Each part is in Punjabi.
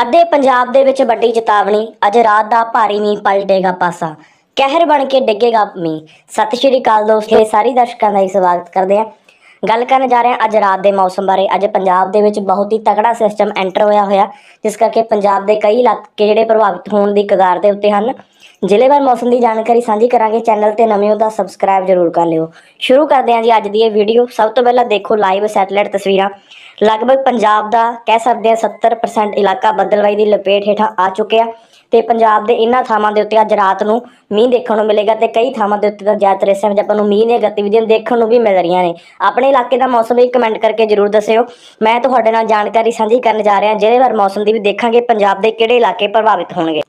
ਅੱਧੇ ਪੰਜਾਬ ਦੇ ਵਿੱਚ ਵੱਡੀ ਚੇਤਾਵਨੀ, ਅੱਜ ਰਾਤ ਦਾ ਭਾਰੀ ਮੀਂਹ ਪਲਟੇਗਾ ਪਾਸਾ। ਕਹਿਰ ਬਣ ਕੇ ਡਿੱਗੇਗਾ ਮੀਂਹ। ਸਤਿ ਸ਼੍ਰੀ ਅਕਾਲ ਦੋਸਤੋ ਸਾਰੇ ਦਰਸ਼ਕਾਂ ਦਾ ਹੀ ਸਵਾਗਤ ਕਰਦੇ ਹਾਂ। ਗੱਲ ਕਰਨ ਜਾ ਰਹੇ ਹਾਂ ਅੱਜ ਰਾਤ ਦੇ ਮੌਸਮ ਬਾਰੇ। ਅੱਜ ਪੰਜਾਬ ਦੇ ਵਿੱਚ ਬਹੁਤ ਹੀ ਤਕੜਾ ਸਿਸਟਮ ਐਂਟਰ ਹੋਇਆ ਹੋਇਆ, ਜਿਸ ਕਰਕੇ ਪੰਜਾਬ ਦੇ ਕਈ ਇਲਾਕੇ ਜਿਹੜੇ ਪ੍ਰਭਾਵਿਤ ਹੋਣ ਦੀ ਕਗਾਰ ਦੇ ਉੱਤੇ ਹਨ। ਜ਼ਿਲ੍ਹੇਵਾਰ ਮੌਸਮ ਦੀ ਜਾਣਕਾਰੀ ਸਾਂਝੀ ਕਰਾਂਗੇ। ਚੈਨਲ ਤੇ ਨਵੇਂ ਹੋ ਤਾਂ ਸਬਸਕ੍ਰਾਈਬ ਜ਼ਰੂਰ ਕਰ ਲਿਓ। ਸ਼ੁਰੂ ਕਰਦੇ ਹਾਂ ਜੀ ਅੱਜ ਦੀ ਇਹ ਵੀਡੀਓ ਸਭ ਤੋਂ ਪਹਿਲਾਂ ਦੇਖੋ ਲਾਈਵ ਸੈਟੇਲਾਈਟ ਤਸਵੀਰਾਂ। ਲਗਭਗ ਪੰਜਾਬ ਦਾ ਕਹਿ ਸਕਦੇ ਹਾਂ 70% ਇਲਾਕਾ ਬੱਦਲਵਾਈ ਦੀ ਲਪੇਟ ਹੇਠਾਂ ਆ ਚੁੱਕਿਆ। ਤੇ ਪੰਜਾਬ ਦੇ ਇਹਨਾਂ ਥਾਵਾਂ ਦੇ ਉੱਤੇ ਅੱਜ ਰਾਤ ਨੂੰ ਮੀਂਹ ਦੇਖਣ ਨੂੰ ਮਿਲੇਗਾ ਤੇ ਕਈ ਥਾਵਾਂ ਦੇ ਉੱਤੇ ਤਾਂ ਜ਼ਿਆਦਾਤਰ ਇਸ ਸਮੇਂ ਆਪਾਂ ਨੂੰ ਮੀਂਹ ਦੀਆਂ ਗਤੀਵਿਧੀਆਂ ਦੇਖਣ ਨੂੰ ਵੀ ਮਿਲ ਰਹੀਆਂ ਨੇ। ਆਪਣੇ ਇਲਾਕੇ ਦਾ ਮੌਸਮ ਵੀ ਕਮੈਂਟ ਕਰਕੇ ਜਰੂਰ ਦੱਸਿਓ। ਮੈਂ ਤੁਹਾਡੇ ਨਾਲ ਜਾਣਕਾਰੀ ਸਾਂਝੀ ਕਰਨ ਜਾ ਰਿਹਾ ਜ਼ਿਲ੍ਹੇਵਾਰ ਮੌਸਮ ਦੀ ਵੀ ਦੇਖਾਂਗੇ, ਪੰਜਾਬ ਦੇ ਕਿਹੜੇ ਇਲਾਕੇ ਪ੍ਰਭਾਵਿਤ ਹੋਣਗੇ?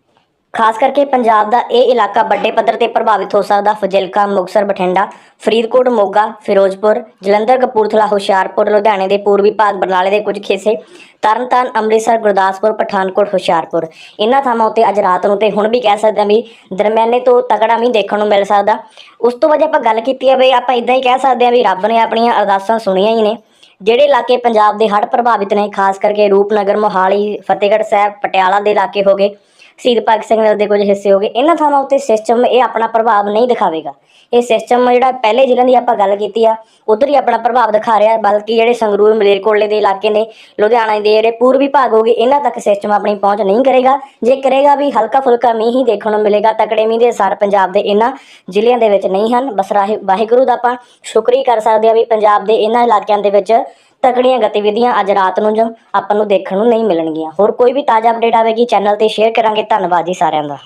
ਖਾਸ ਕਰਕੇ ਪੰਜਾਬ ਦਾ ਇਹ ਇਲਾਕਾ ਵੱਡੇ ਪੱਧਰ ਤੇ ਪ੍ਰਭਾਵਿਤ ਹੋ ਸਕਦਾ, ਫਜ਼ਿਲਕਾ, ਮੁਕਤਸਰ, ਬਠਿੰਡਾ, ਫਰੀਦਕੋਟ, ਮੋਗਾ, ਫਿਰੋਜ਼ਪੁਰ, ਜਲੰਧਰ, ਕਪੂਰਥਲਾ, ਹੁਸ਼ਿਆਰਪੁਰ, ਲੁਧਿਆਣੇ ਦੇ ਪੂਰਬੀ ਭਾਗ, ਬਰਨਾਲੇ ਦੇ ਕੁਝ ਹਿੱਸੇ ਤਰਨਤਾਰਨ, ਅੰਮ੍ਰਿਤਸਰ, ਗੁਰਦਾਸਪੁਰ, ਪਠਾਨਕੋਟ, ਹੁਸ਼ਿਆਰਪੁਰ। ਇਹਨਾਂ ਥਾਵਾਂ ਉੱਤੇ ਅੱਜ ਰਾਤ ਨੂੰ ਤੇ ਹੁਣ ਵੀ ਕਹਿ ਸਕਦੇ ਹਾਂ ਵੀ ਦਰਮਿਆਨੇ ਤੋਂ ਤਕੜਾ ਮੀਂਹ ਦੇਖਣ ਨੂੰ ਮਿਲ ਸਕਦਾ। ਉਸ ਤੋਂ ਬਾਅਦ ਆਪਾਂ ਗੱਲ ਕੀਤੀ ਹੈ ਬਈ ਆਪਾਂ ਇਦਾਂ ਹੀ ਕਹਿ ਸਕਦੇ ਹਾਂ ਵੀ ਰੱਬ ਨੇ ਆਪਣੀਆਂ ਅਰਦਾਸਾਂ ਸੁਣੀਆਂ ਹੀ ਨੇ। ਜਿਹੜੇ ਇਲਾਕੇ ਪੰਜਾਬ ਦੇ ਹੜ੍ਹ ਪ੍ਰਭਾਵਿਤ ਨੇ, ਖਾਸ ਕਰਕੇ ਰੂਪਨਗਰ, ਮੋਹਾਲੀ, ਫਤਿਹਗੜ੍ਹ ਸਾਹਿਬ, ਪਟਿਆਲਾ ਦੇ ਇਲਾਕੇ ਹੋ ਗਏ ਸ਼ਹੀਦ ਭਗਤ ਸਿੰਘ ਨਗਰ ਦੇ ਕੁਝ ਹਿੱਸੇ ਹੋ ਗਏ। ਇਹਨਾਂ ਥਾਵਾਂ ਉੱਤੇ ਸਿਸਟਮ ਇਹ ਆਪਣਾ ਪ੍ਰਭਾਵ ਨਹੀਂ ਦਿਖਾਵੇਗਾ। ਇਹ ਸਿਸਟਮ ਜਿਹੜਾ ਪਹਿਲੇ ਜ਼ਿਲ੍ਹਿਆਂ ਦੀ ਆਪਾਂ ਗੱਲ ਕੀਤੀ ਆ, ਉਧਰ ਹੀ ਆਪਣਾ ਪ੍ਰਭਾਵ ਦਿਖਾ ਰਿਹਾ, ਬਲਕਿ ਜਿਹੜੇ ਸੰਗਰੂਰ, ਮਲੇਰਕੋਟਲੇ ਦੇ ਇਲਾਕੇ ਨੇ, ਲੁਧਿਆਣਾ ਦੇ ਜਿਹੜੇ ਪੂਰਬੀ ਭਾਗ ਹੋ ਗਏ, ਇਹਨਾਂ ਤੱਕ ਸਿਸਟਮ ਆਪਣੀ ਪਹੁੰਚ ਨਹੀਂ ਕਰੇਗਾ। ਜੇ ਕਰੇਗਾ ਵੀ ਹਲਕਾ ਫੁਲਕਾ ਮੀਂਹ ਹੀ ਦੇਖਣ ਨੂੰ ਮਿਲੇਗਾ, ਤਕੜੇ ਮੀਂਹ ਦੇ ਅਸਰ ਪੰਜਾਬ ਦੇ ਇਹਨਾਂ ਜ਼ਿਲ੍ਹਿਆਂ ਦੇ ਵਿੱਚ ਨਹੀਂ ਹਨ। ਬਸ ਰਾਹੇ ਵਾਹਿਗੁਰੂ ਦਾ ਆਪਾਂ ਸ਼ੁਕਰੀ ਕਰ ਸਕਦੇ ਆ ਵੀ ਪੰਜਾਬ ਦੇ ਇਹਨਾਂ ਇਲਾਕਿਆਂ ਦੇ ਵਿੱਚ ਤਕੜੀਆਂ ਗਤੀਵਿਧੀਆਂ ਅੱਜ ਰਾਤ ਨੂੰ ਜੋ ਆਪਾਂ ਨੂੰ ਦੇਖਣ ਨੂੰ ਨਹੀਂ ਮਿਲਣਗੀਆਂ। ਹੋਰ ਕੋਈ ਵੀ ਤਾਜ਼ਾ ਅਪਡੇਟ ਆਵੇਗੀ ਚੈਨਲ ਤੇ ਸ਼ੇਅਰ ਕਰਾਂਗੇ। ਧੰਨਵਾਦ ਜੀ ਸਾਰਿਆਂ ਦਾ।